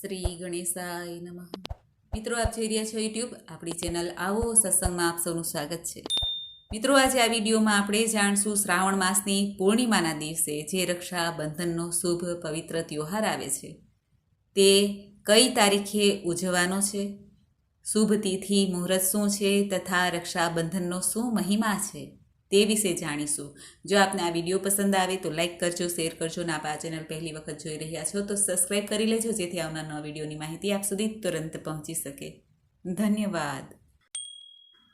શ્રી ગણેશાય નમઃ. મિત્રો, આપ જોઈ રહ્યા છો યુટ્યુબ આપણી ચેનલ આવો સત્સંગમાં આપ સૌનું સ્વાગત છે. મિત્રો, આજે આ વિડીયોમાં આપણે જાણશું શ્રાવણ માસની પૂર્ણિમાના દિવસે જે રક્ષાબંધનનો શુભ, પવિત્ર તહેવાર આવે છે. તે કઈ તારીખે ઉજવવાનો છે? શુભ તિથિ, મુહૂર્ત શું છે? તથા રક્ષાબંધનનો શું મહિમા છે? તે વિશે જાણીશું. જો આપને આ વીડિયો પસંદ આવે તો લાઇક કરજો, શેર કરજો અને આપ આ ચેનલ પહેલી વખત જોઈ રહ્યા છો તો સબસ્ક્રાઈબ કરી લેજો જેથી આવનાર નવા વિડીયોની માહિતી આપ સુધી તુરંત પહોંચી શકે. ધન્યવાદ.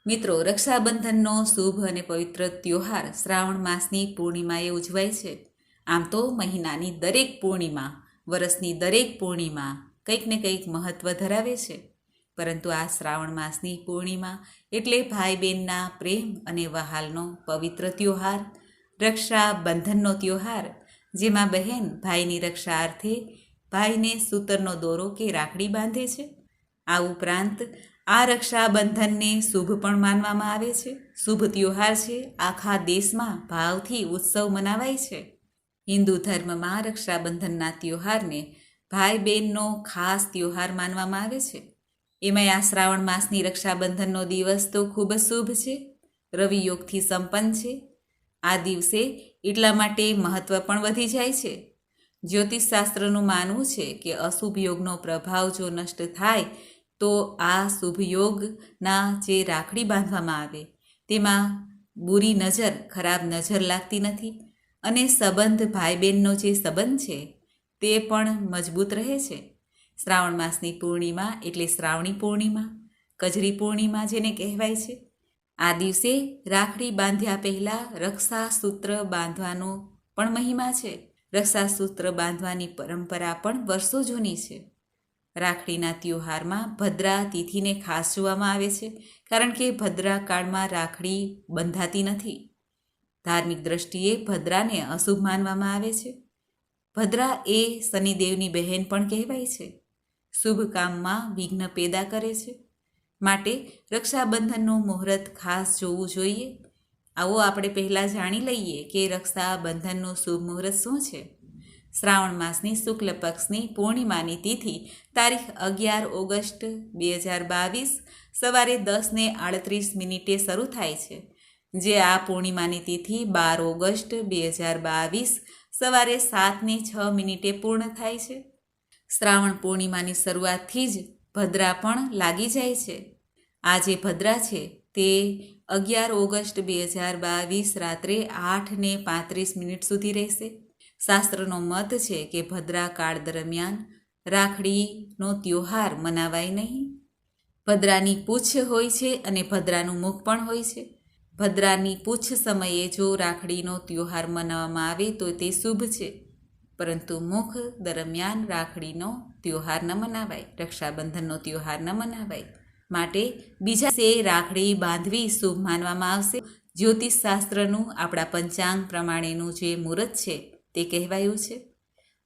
મિત્રો, રક્ષાબંધનનો શુભ અને પવિત્ર ત્યોહાર શ્રાવણ માસની પૂર્ણિમાએ ઉજવાય છે. આમ તો મહિનાની દરેક પૂર્ણિમા, વરસની દરેક પૂર્ણિમા કંઈક ને કંઈક મહત્ત્વ ધરાવે છે. પરંતુ આ શ્રાવણ માસની પૂર્ણિમા એટલે ભાઈ બહેનના પ્રેમ અને વહાલનો પવિત્ર ત્યોહાર, રક્ષાબંધનનો ત્યોહાર, જેમાં બહેન ભાઈની રક્ષા અર્થે ભાઈને સૂતરનો દોરો કે રાખડી બાંધે છે. આ ઉપરાંત આ રક્ષાબંધનને શુભ પણ માનવામાં આવે છે. શુભ ત્યોહાર છે આખા દેશમાં ભાવથી ઉત્સવ મનાવાય છે. હિન્દુ ધર્મમાં રક્ષાબંધનના ત્યોહારને ભાઈ બહેનનો ખાસ ત્યોહાર માનવામાં આવે છે. એમાંય આ શ્રાવણ માસની રક્ષાબંધનનો દિવસ તો ખૂબ જ શુભ છે. રવિ યોગથી સંપન્ન છે. આ દિવસે એટલા માટે મહત્ત્વ પણ વધી જાય છે. જ્યોતિષશાસ્ત્રનું માનવું છે કે અશુભ યોગનો પ્રભાવ જો નષ્ટ થાય, તો આ શુભ યોગના જે રાખડી બાંધવામાં આવે, તેમાં બુરી નજર, ખરાબ નજર લાગતી નથી અને સંબંધ ભાઈ બહેનનો જે સંબંધ છે, તે પણ મજબૂત રહે છે. શ્રાવણ માસની પૂર્ણિમા એટલે શ્રાવણી પૂર્ણિમા, કજરી પૂર્ણિમા જેને કહેવાય છે. આ દિવસે રાખડી બાંધ્યા પહેલાં રક્ષાસૂત્ર બાંધવાનો પણ મહિમા છે. રક્ષાસૂત્ર બાંધવાની પરંપરા પણ વર્ષો જૂની છે. રાખડીના ત્યોહારમાં ભદ્રા તિથિને ખાસ જોવામાં આવે છે, કારણ કે ભદ્રા કાળમાં રાખડી બંધાતી નથી. ધાર્મિક દ્રષ્ટિએ ભદ્રાને અશુભ માનવામાં આવે છે. ભદ્રા એ શનિદેવની બહેન પણ કહેવાય છે. શુભ કામમાં વિઘ્ન પેદા કરે છે. માટે રક્ષાબંધનનું મુહૂર્ત ખાસ જોવું જોઈએ. આવો આપણે પહેલાં જાણી લઈએ કે રક્ષાબંધનનું શુભ મુહૂર્ત શું છે. શ્રાવણ માસની શુક્લ પક્ષની પૂર્ણિમાની તિથિ તારીખ અગિયાર ઓગસ્ટ બે હજાર બાવીસ સવારે દસને આડત્રીસ મિનિટે શરૂ થાય છે. જે આ પૂર્ણિમાની તિથિ બાર ઓગસ્ટ બે હજાર બાવીસ સવારે સાતને છ મિનિટે પૂર્ણ થાય છે. શ્રાવણ પૂર્ણિમાની શરૂઆતથી જ ભદ્રા પણ લાગી જાય છે. આ જે ભદ્રા છે તે અગિયાર ઓગસ્ટ બે હજાર બાવીસ રાત્રે આઠને પાંત્રીસ મિનિટ સુધી રહેશે. શાસ્ત્રનો મત છે કે ભદ્રા કાળ દરમિયાન રાખડીનો ત્યોહાર મનાવાય નહીં. ભદ્રાની પૂછ હોય છે અને ભદ્રાનું મુખ પણ હોય છે. ભદ્રાની પૂછ સમયે જો રાખડીનો ત્યોહાર મનાવવામાં આવે તો તે શુભ છે. પરંતુ મુખ દરમિયાન રાખડીનો ત્યોહાર ન મનાવાય, રક્ષાબંધનનો ત્યોહાર ન મનાવાય. માટે બીજા સે રાખડી બાંધવી શુભ માનવામાં આવશે. જ્યોતિષશાસ્ત્રનું આપણા પંચાંગ પ્રમાણેનું જે મુહૂર્ત છે, તે કહેવાયું છે.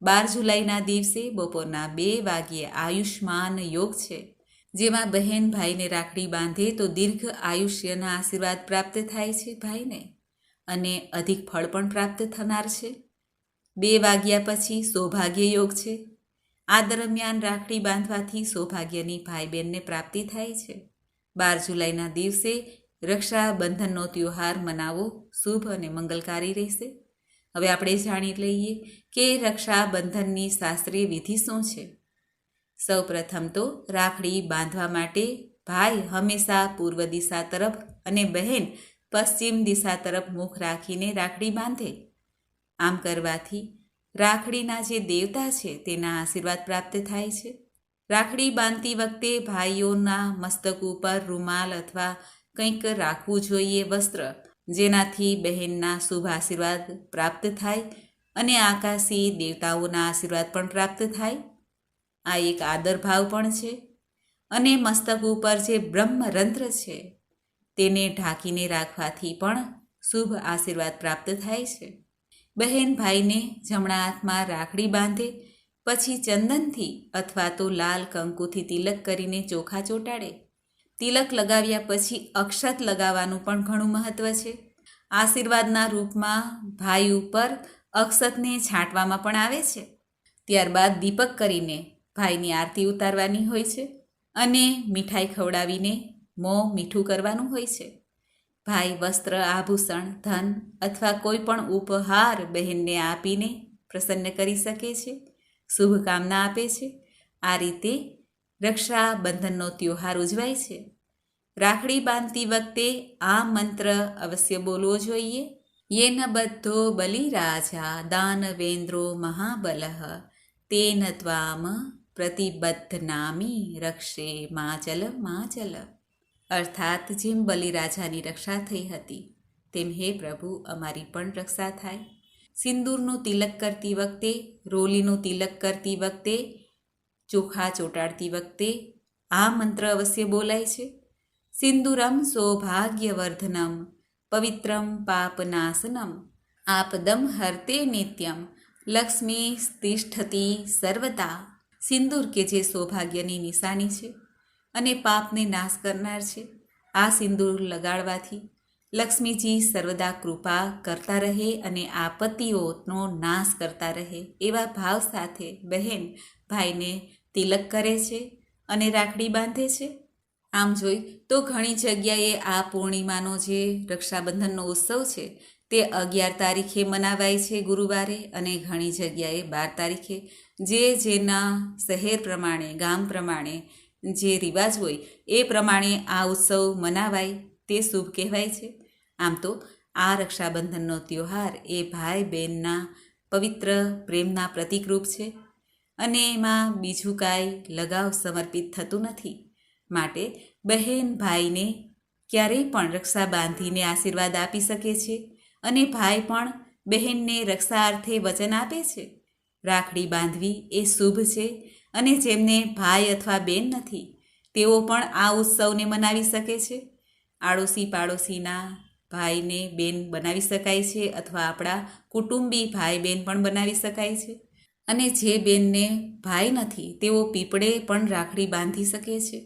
બાર જુલાઈના દિવસે બપોરના બે વાગ્યે આયુષ્માન યોગ છે. જેમાં બહેન ભાઈને રાખડી બાંધે તો દીર્ઘ આયુષ્યના આશીર્વાદ પ્રાપ્ત થાય છે ભાઈને. અને અધિક ફળ પણ પ્રાપ્ત થનાર છે. બે વાગ્યા પછી સૌભાગ્ય યોગ છે. આ દરમિયાન રાખડી બાંધવાથી સૌભાગ્યની ભાઈ બહેનને પ્રાપ્તિ થાય છે. બાર જુલાઈના દિવસે રક્ષાબંધનનો ત્યોહાર મનાવવો શુભ અને મંગલકારી રહેશે. હવે આપણે જાણી લઈએ કે રક્ષાબંધનની શાસ્ત્રીય વિધિ શું છે. સૌ પ્રથમ તો રાખડી બાંધવા માટે ભાઈ હંમેશા પૂર્વ દિશા તરફ અને બહેન પશ્ચિમ દિશા તરફ મુખ રાખીને રાખડી બાંધે. આમ કરવાથી રાખડીના જે દેવતા છે તેના આશીર્વાદ પ્રાપ્ત થાય છે. રાખડી બાંધતી વખતે ભાઈઓના મસ્તક ઉપર રૂમાલ અથવા કંઈક રાખવું જોઈએ વસ્ત્ર, જેનાથી બહેનના શુભ આશીર્વાદ પ્રાપ્ત થાય અને આકાશી દેવતાઓના આશીર્વાદ પણ પ્રાપ્ત થાય. આ એક આદર ભાવ પણ છે. અને મસ્તક ઉપર જે બ્રહ્મરંધ્ર છે, તેને ઢાંકીને રાખવાથી પણ શુભ આશીર્વાદ પ્રાપ્ત થાય છે. બહેન ભાઈને જમણા હાથમાં રાખડી બાંધે, પછી ચંદનથી અથવા તો લાલ કંકુથી તિલક કરીને ચોખા ચોંટાડે. તિલક લગાવ્યા પછી અક્ષત લગાવવાનું પણ ઘણું મહત્ત્વ છે. આશીર્વાદના રૂપમાં ભાઈ ઉપર અક્ષતને છાંટવામાં પણ આવે છે. ત્યારબાદ દીપક કરીને ભાઈની આરતી ઉતારવાની હોય છે અને મીઠાઈ ખવડાવીને મોં મીઠું કરવાનું હોય છે. ભાઈ, વસ્ત્ર, આભૂષણ, ધન અથવા કોઈ પણ ઉપહાર બહેનને આપીને પ્રસન્ન કરી શકે છે, શુભકામના આપે છે. આ રીતે રક્ષાબંધનનો ત્યોહાર ઉજવાય છે. રાખડી બાંધતી વખતે આ મંત્ર અવશ્ય બોલવો જોઈએ. યેન બધો બલિરાજા દાનવેન્દ્રો મહાબલઃ, તેન ત્વામ પ્રતિબદ્ધનામી રક્ષે માચલ માચલ. અર્થાત જેમ બલિરાજાની રક્ષા થઈ હતી, તેમ હે પ્રભુ, અમારી પણ રક્ષા થાય. સિંદૂરનું તિલક કરતી વખતે, રોલીનું તિલક કરતી વખતે, ચોખા ચોંટાડતી વખતે આ મંત્ર અવશ્ય બોલાય છે. સિંદુરમ સૌભાગ્યવર્ધનમ પવિત્રમ પાપનાશનમ આપદમ હર્તે નિત્યમ લક્ષ્મી સ્તિષ્ઠતી સર્વતા સિંદૂર કે જે સૌભાગ્યની નિશાની છે. અને પાપને નાશ કરનાર છે. આ સિંદૂર લગાડવાથી લક્ષ્મીજી સર્વદા કૃપા કરતા રહે અને આપત્તિઓનો નાશ કરતા રહે એવા ભાવ સાથે બહેન ભાઈને તિલક કરે છે અને રાખડી બાંધે છે. આમ જોઈ તો ઘણી જગ્યાએ આ પૂર્ણિમાનો જે રક્ષાબંધનનો ઉત્સવ છે તે અગિયાર તારીખે મનાવાય છે ગુરુવારે અને ઘણી જગ્યાએ બાર તારીખે. જે જેના શહેર પ્રમાણે, ગામ પ્રમાણે જે રિવાજ હોય એ પ્રમાણે આ ઉત્સવ મનાવાય તે શુભ કહેવાય છે. આમ તો આ રક્ષાબંધનનો તહેવાર એ ભાઈ બહેનના પવિત્ર પ્રેમના પ્રતિકરૂપ છે અને એમાં બીજું કાંઈ લગાવ સમર્પિત થતું નથી. માટે બહેન ભાઈને ક્યારેય પણ રક્ષા બાંધીને આશીર્વાદ આપી શકે છે અને ભાઈ પણ બહેનને રક્ષા અર્થે વચન આપે છે. રાખડી બાંધવી એ શુભ છે અને જેમને ભાઈ અથવા બેન નથી, તેઓ પણ આ ઉત્સવને મનાવી શકે છે. આડોશી પાડોશીના ભાઈને બેન બનાવી શકાય છે અથવા આપણા કુટુંબી ભાઈ બેન પણ બનાવી શકાય છે. અને જે બેનને ભાઈ નથી, તેઓ પીપળે પણ રાખડી બાંધી શકે છે.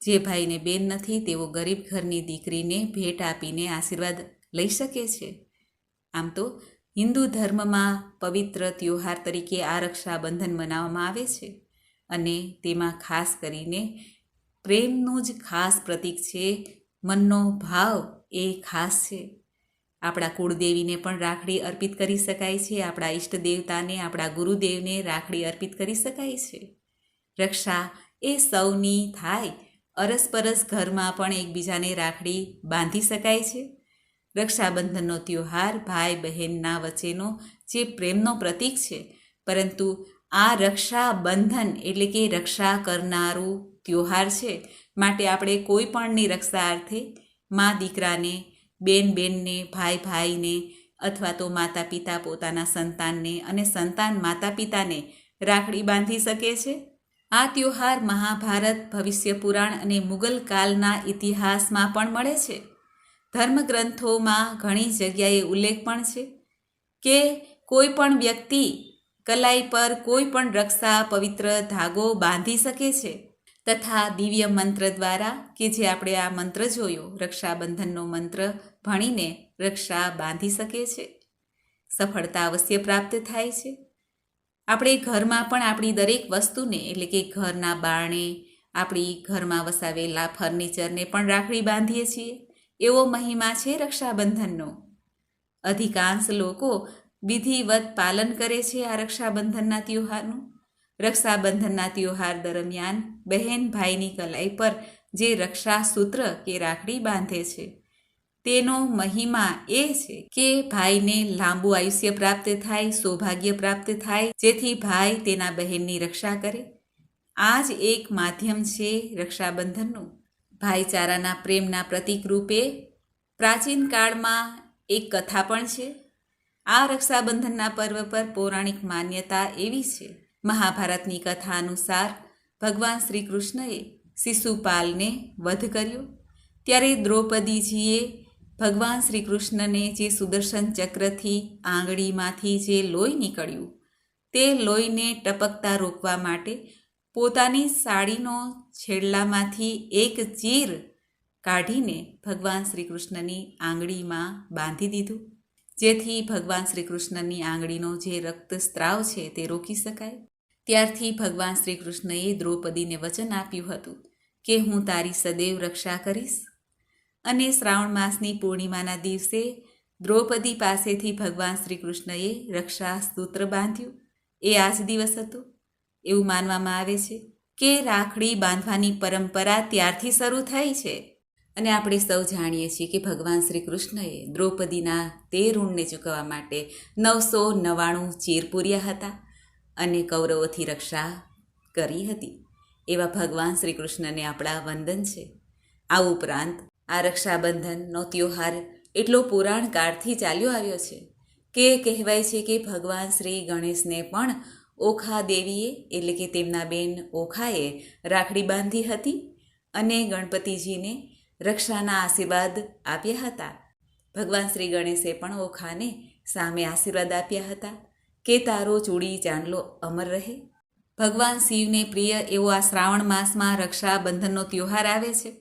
જે ભાઈને બેન નથી, તેઓ ગરીબ ઘરની દીકરીને ભેટ આપીને આશીર્વાદ લઈ શકે છે. આમ તો હિન્દુ ધર્મમાં પવિત્ર તહેવાર તરીકે આ રક્ષાબંધન મનાવવામાં આવે છે અને તેમાં ખાસ કરીને પ્રેમનું જ ખાસ પ્રતીક છે, મનનો ભાવ એ ખાસ છે. આપણા કુળદેવીને પણ રાખડી અર્પિત કરી શકાય છે, આપણા ઈષ્ટ દેવતાને, આપણા ગુરુદેવને રાખડી અર્પિત કરી શકાય છે. રક્ષા એ સૌની થાય, અરસપરસ ઘરમાં પણ એકબીજાને રાખડી બાંધી શકાય છે. રક્ષાબંધનનો ત્યોહાર ભાઈ બહેનના વચ્ચેનો જે પ્રેમનો પ્રતીક છે. પરંતુ આ રક્ષાબંધન એટલે કે રક્ષા કરનારું તહેવાર છે. માટે આપણે કોઈ પણની રક્ષા અર્થે મા દીકરાને બેન બેનને ભાઈ ભાઈને અથવા તો માતા પિતા પોતાના સંતાનને અને સંતાન માતા પિતાને રાખડી બાંધી શકે છે. આ તહેવાર મહાભારત ભવિષ્ય પુરાણ અને મુગલ કાલના ઇતિહાસમાં પણ મળે છે. ધર્મગ્રંથોમાં ઘણી જગ્યાએ ઉલ્લેખ પણ છે કે કોઈ પણ વ્યક્તિ કલાઈ પર કોઈ પણ રક્ષા પવિત્ર ધાગો બાંધી શકે છે તથા દિવ્ય મંત્ર દ્વારા કે જે આપણે આ મંત્ર જોયો, રક્ષાબંધનનો મંત્ર ભણીને રક્ષા બાંધી શકે છે. સફળતા અવશ્ય પ્રાપ્ત થાય છે. આપણે ઘરમાં પણ આપણી દરેક વસ્તુને, એટલે કે ઘરના બારણે, આપણી ઘરમાં વસાવેલા ફર્નિચરને પણ રાખડી બાંધીએ છીએ. એવો મહિમા છે રક્ષાબંધનનો. અધિકાંશ લોકો વિધિવત પાલન કરે છે આ રક્ષાબંધનના તહેવારનું રક્ષાબંધનના તહેવાર દરમિયાન બહેન ભાઈની કલાઈ પર જે રક્ષા સૂત્ર કે રાખડી બાંધે છે, તેનો મહિમા એ છે કે ભાઈને લાંબુ આયુષ્ય પ્રાપ્ત થાય, સૌભાગ્ય પ્રાપ્ત થાય, જેથી ભાઈ તેના બહેનની રક્ષા કરે. આ જ એક માધ્યમ છે રક્ષાબંધનનું. ભાઈચારાના પ્રેમના પ્રતીક રૂપે પ્રાચીન કાળમાં એક કથા પણ છે. આ રક્ષાબંધનના પર્વ પર પૌરાણિક માન્યતા એવી છે. મહાભારતની કથા અનુસાર ભગવાન શ્રી કૃષ્ણએ શિશુપાલને વધ કર્યો. ત્યારે દ્રૌપદીજીએ ભગવાન શ્રી કૃષ્ણને જે સુદર્શન ચક્રથી આંગળીમાંથી જે લોહી નીકળ્યું, તે લોહીને ટપકતા રોકવા માટે પોતાની સાડીનો છેડલામાંથી એક ચીર કાઢીને ભગવાન શ્રી કૃષ્ણની આંગળીમાં બાંધી દીધું. જેથી ભગવાન શ્રી કૃષ્ણની આંગળીનો જે રક્તસ્ત્રાવ છે તે રોકી શકાય. ત્યારથી ભગવાન શ્રી કૃષ્ણએ દ્રૌપદીને વચન આપ્યું હતું કે હું તારી સદૈવ રક્ષા કરીશ. અને શ્રાવણ માસની પૂર્ણિમાના દિવસે દ્રૌપદી પાસેથી ભગવાન શ્રી કૃષ્ણએ રક્ષા સૂત્ર બાંધ્યું. એ આ જ દિવસ હતો. એવું માનવામાં આવે છે કે રાખડી બાંધવાની પરંપરા ત્યારથી શરૂ થઈ છે. અને આપણે સૌ જાણીએ છીએ કે ભગવાન શ્રી કૃષ્ણએ દ્રૌપદીના તે ઋણને ચૂકવવા માટે નવસો નવ્વાણું ચીર પૂર્યા હતા અને કૌરવોથી રક્ષા કરી હતી. એવા ભગવાન શ્રી કૃષ્ણને આપણા વંદન છે. આ ઉપરાંત આ રક્ષાબંધનનો ત્યોહાર એટલો પુરાણ કાળથી ચાલ્યો આવ્યો છે કે કહેવાય છે કે ભગવાન શ્રી ગણેશને પણ ઓખા દેવીએ, એટલે કે તેમના બેન ઓખાએ રાખડી બાંધી હતી અને ગણપતિજીને રક્ષાના આશીર્વાદ આપ્યા હતા. ભગવાન શ્રી ગણેશે પણ ઓખાને સામે આશીર્વાદ આપ્યા હતા કે તારો ચૂડી ચાંદલો અમર રહે. ભગવાન શિવને પ્રિય એવો આ શ્રાવણ માસમાં રક્ષાબંધનનો ત્યોહાર આવે છે.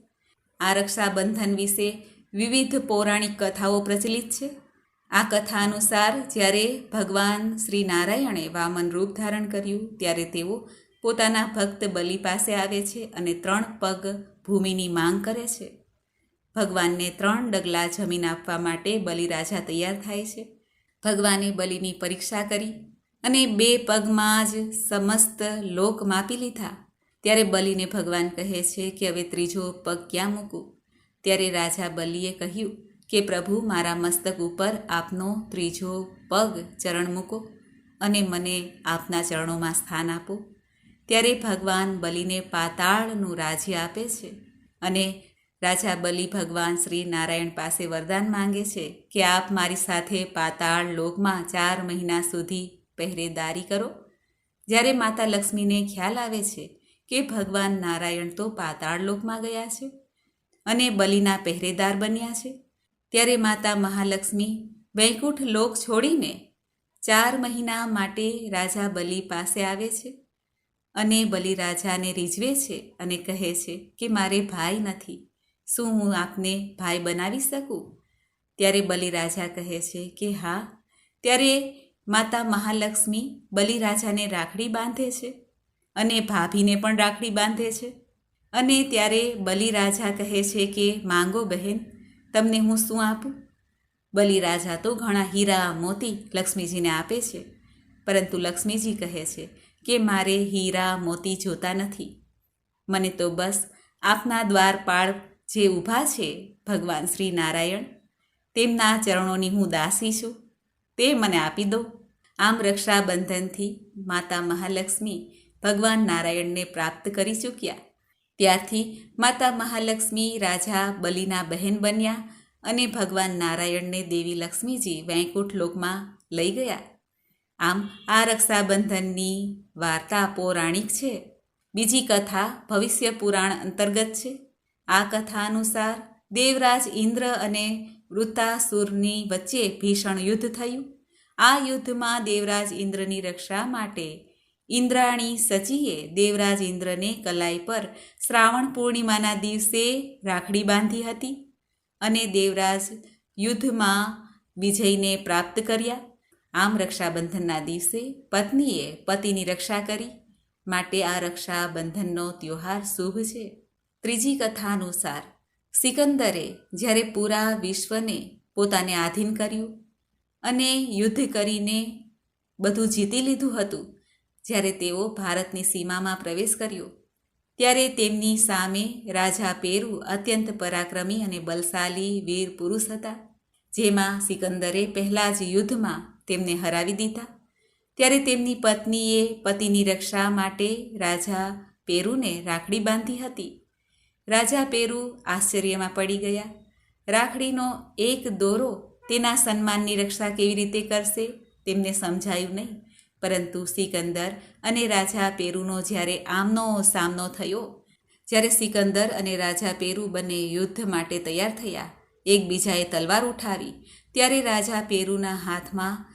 આ રક્ષાબંધન વિશે વિવિધ પૌરાણિક કથાઓ પ્રચલિત છે. આ કથા અનુસાર જ્યારે ભગવાન શ્રી નારાયણે વામન રૂપ ધારણ કર્યું, ત્યારે તેઓ પોતાના ભક્ત બલિ પાસે આવે છે અને ત્રણ પગ ભૂમિની માંગ કરે છે. ભગવાનને ત્રણ ડગલા જમીન આપવા માટે બલિરાજા તૈયાર થાય છે. ભગવાને બલિની પરીક્ષા કરી અને બે પગમાં જ સમસ્ત લોક માપી લીધા. ત્યારે બલિને ભગવાન કહે છે કે હવે ત્રીજો પગ ક્યાં મૂકું? ત્યારે રાજા બલિએ કહ્યું કે પ્રભુ મારા મસ્તક ઉપર આપનો ત્રીજો પગ ચરણ મૂકો અને મને આપના ચરણોમાં સ્થાન આપો. ત્યારે ભગવાન બલિને પાતાળનું રાજ્ય આપે છે અને રાજા બલિ ભગવાન શ્રી નારાયણ પાસે વરદાન માંગે છે કે આપ મારી સાથે પાતાળ લોકમાં ચાર મહિના સુધી પહેરેદારી કરો. જ્યારે માતા લક્ષ્મીને ખ્યાલ આવે છે કે ભગવાન નારાયણ તો પાતાળ લોકમાં ગયા છે અને બલિના પહેરેદાર બન્યા છે ત્યારે માતા મહાલક્ષ્મી વૈકુંઠ લોક છોડીને ચાર મહિના માટે રાજા બલિ પાસે આવે છે અને બલિરાજાને રીઝવે છે અને કહે છે કે મારે ભાઈ નથી, શું હું આપને ભાઈ બનાવી શકું? ત્યારે બલિરાજા કહે છે કે હા. ત્યારે માતા મહાલક્ષ્મી બલિરાજાને રાખડી બાંધે છે અને ભાભીને પણ રાખડી બાંધે છે અને ત્યારે બલિરાજા કહે છે કે, માંગો બહેન તમને હું શું આપું? બલિરાજા તો ઘણા હીરા મોતી લક્ષ્મીજીને આપે છે. પરંતુ લક્ષ્મીજી કહે છે કે મારે હીરા મોતી જોતા નથી. મને તો બસ આપના દ્વારપાળ જે ઊભા છે ભગવાન શ્રી નારાયણ, તેમના ચરણોની હું દાસી છું, તે મને આપી દો. આમ રક્ષાબંધનથી માતા મહાલક્ષ્મી ભગવાન નારાયણને પ્રાપ્ત કરી ચૂક્યા. ત્યારથી માતા મહાલક્ષ્મી રાજા બલિના બહેન બન્યા અને ભગવાન નારાયણને દેવી લક્ષ્મીજી વૈકુંઠ લોકમાં લઈ ગયા. આમ આ રક્ષાબંધનની વાર્તા પૌરાણિક છે. બીજી કથા ભવિષ્ય પુરાણ અંતર્ગત છે. આ કથા અનુસાર દેવરાજ ઇન્દ્ર અને વૃતાસુરની વચ્ચે ભીષણ યુદ્ધ થયું. આ યુદ્ધમાં દેવરાજ ઇન્દ્રની રક્ષા માટે ઇન્દ્રાણી સચીએ દેવરાજ ઇન્દ્રને કલાઈ પર શ્રાવણ પૂર્ણિમાના દિવસે રાખડી બાંધી હતી અને દેવરાજ યુદ્ધમાં વિજયને પ્રાપ્ત કર્યા. આમ રક્ષાબંધનના દિવસે પત્નીએ પતિની રક્ષા કરી. માટે આ રક્ષાબંધનનો ત્યોહાર શુભ છે. ત્રીજી કથા અનુસાર સિકંદરે જ્યારે પૂરા વિશ્વને પોતાને આધીન કર્યું અને યુદ્ધ કરીને બધું જીતી લીધું હતું જ્યારે તેઓ ભારતની સીમામાં પ્રવેશ કર્યો, ત્યારે તેમની સામે રાજા પેરુ અત્યંત પરાક્રમી અને બલશાલી વીર પુરુષ હતા, જેમાં સિકંદરે પહેલાં જ યુદ્ધમાં તેમને હરાવી દીધા. ત્યારે તેમની પત્નીએ પતિની રક્ષા માટે રાજા પેરુને રાખડી બાંધી હતી. રાજા પેરુ આશ્ચર્યમાં પડી ગયા. રાખડીનો એક દોરો તેના સન્માનની રક્ષા કેવી રીતે કરશે, તેમને સમજાયું નહીં. પરંતુ સિકંદર અને રાજા પેરુનો જ્યારે આમનો સામનો થયો, જ્યારે સિકંદર અને રાજા પેરુ બંને યુદ્ધ માટે તૈયાર થયા, એકબીજાએ તલવાર ઉઠાવી, ત્યારે રાજા પેરુના હાથમાં,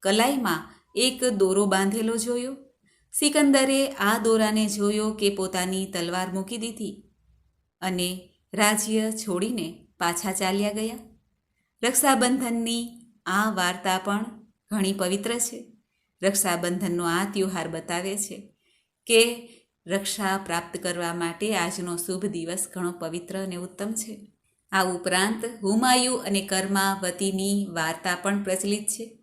કલાઈમાં એક દોરો બાંધેલો જોયો. સિકંદરે આ દોરાને જોયો કે પોતાની તલવાર મૂકી દીધી અને રાજ્ય છોડીને પાછા ચાલ્યા ગયા. રક્ષાબંધનની આ વાર્તા પણ ઘણી પવિત્ર છે. રક્ષાબંધનનો આ તહેવાર બતાવે છે કે રક્ષા પ્રાપ્ત કરવા માટે આજનો શુભ દિવસ ઘણો પવિત્ર અને ઉત્તમ છે. આ ઉપરાંત હુમાયુ અને કર્માવતીની વાર્તા પણ પ્રચલિત છે.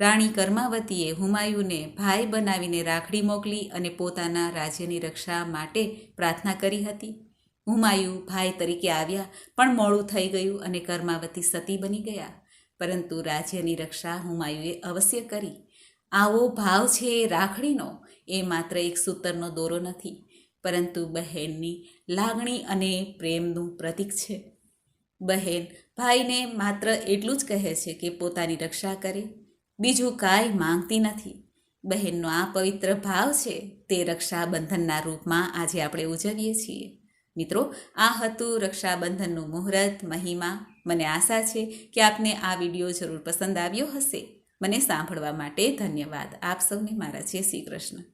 રાણી કર્માવતીએ હુમાયુને ભાઈ બનાવીને રાખડી મોકલી અને પોતાના રાજ્યની રક્ષા માટે પ્રાર્થના કરી હતી. હુમાયુ ભાઈ તરીકે આવ્યા, પણ મોડું થઈ ગયું અને કર્માવતી સતી બની ગયા. પરંતુ રાજ્યની રક્ષા હુમાયુએ અવશ્ય કરી. આવો ભાવ છે રાખડીનો, એ માત્ર એક સૂતરનો દોરો નથી, પરંતુ બહેનની લાગણી અને પ્રેમનું પ્રતીક છે. બહેન ભાઈને માત્ર એટલું જ કહે છે કે પોતાની રક્ષા કરે, બીજું કાંઈ માંગતી નથી. બહેનનો આ પવિત્ર ભાવ છે, તે રક્ષાબંધનના રૂપમાં આજે આપણે ઉજવીએ છીએ. મિત્રો, આ હતું રક્ષાબંધનનું મુહૂર્ત, મહિમા. મને આશા છે કે આપને આ વીડિયો જરૂર પસંદ આવ્યો હશે. મને સાંભળવા માટે ધન્યવાદ. આપ સૌને મારા જય શ્રી કૃષ્ણ.